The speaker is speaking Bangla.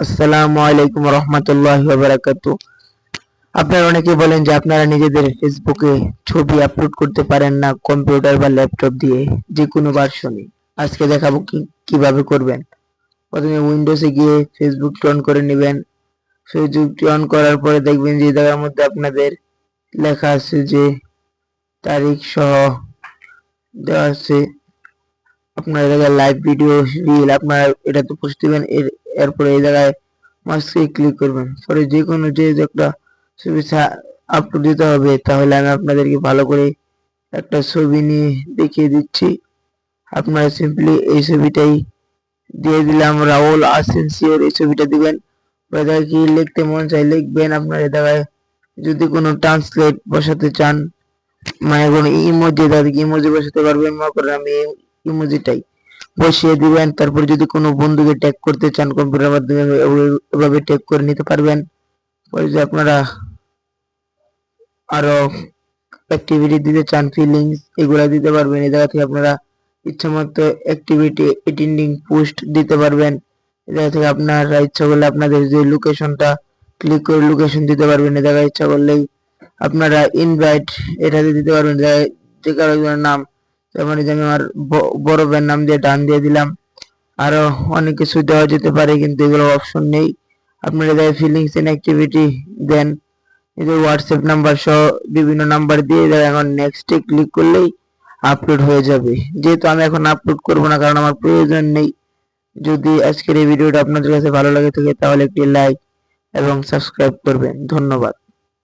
আসসালামু আলাইকুম রহমতুল্লাহ বারাকাতু। আপনারা অনেকে বলেন যে আপনারা নিজেদের ফেসবুকে ছবি আপলোড করতে পারেন না, কম্পিউটার বা ল্যাপটপ দিয়ে, যে কোনো ভার্সনে। আজকে দেখাবো কি, কীভাবে করবেন। প্রথমে উইন্ডোজে গিয়ে ফেসবুক অন করে নেবেন। ফেসবুকটি অন করার পরে দেখবেন যে জায়গার মধ্যে আপনাদের লেখা আছে যে তারিখ সহ দেওয়া আছে। আপনার এই জায়গায় লাইভ ভিডিও রিল আপনারা এটাতে পোস্ট দিবেন, এর, এরপরে এই জায়গায় মাস্কে ক্লিক করবেন। পরে যে কোনো যে একটা ছবি আপলোড দিতে হবে, তাহলে আমি আপনাদেরকে ভালো করে একটা ছবি নিয়ে দেখিয়ে দিচ্ছি। আপনারা সিম্পলি এই ছবিটাই দিয়ে দিলাম রাহুল আসেন্সিওর এই ছবিটা দিবেন। পরে কি লিখতে মন চাই লিখবেন, আপনার এই জায়গায় যদি কোনো ট্রান্সলেট বসাতে চান মানে কোনো ইমোজি তাদেরকে ইমোজি বসাতে পারবেন। মনে করেন আমি ইমোজিটাই। বসিয়ে দিবেন, তারপর যদি কোনো বন্ধুকে ট্যাগ করতে চান কম্পিউটার মাধ্যমে এভাবে- ট্যাগ করে নিতে পারবেন। পরে যে আপনারা আরও অ্যাক্টিভিটি দিতে চান ফিলিংস এগুলা দিতে পারবেন। এই জায়গা থেকে আপনারা ইচ্ছা মতো অ্যাক্টিভিটি এটেন্ডিং পোস্ট দিতে পারবেন। এই জায়গা থেকে আপনারা ইচ্ছা করলে আপনাদের যে লোকেশনটা ক্লিক করে লোকেশন দিতে পারবেন। এই জায়গায় ইচ্ছা করলেই আপনারা ইনভাইট এটাতে দিতে পারবেন। যে কারও নাম যেমন যে আমি আমার বড় ভাইয়ের নাম দিয়ে ডান দিয়ে দিলাম। আরও অনেক কিছু দেওয়া যেতে পারে, কিন্তু এগুলো অপশন নেই। আপনারা যাই ফিলিংস এন্ড অ্যাক্টিভিটি দেন এই যে হোয়াটসঅ্যাপ নাম্বার সহ বিভিন্ন নাম্বার দিয়ে দেয় এখন নেক্সটে ক্লিক করলেই আপলোড হয়ে যাবে। যেহেতু আমি এখন আপলোড করব না, কারণ আমার প্রয়োজন নেই। যদি আজকের এই ভিডিওটা আপনাদের কাছে ভালো লাগে থাকে, তাহলে একটি লাইক এবং সাবস্ক্রাইব করবেন। ধন্যবাদ।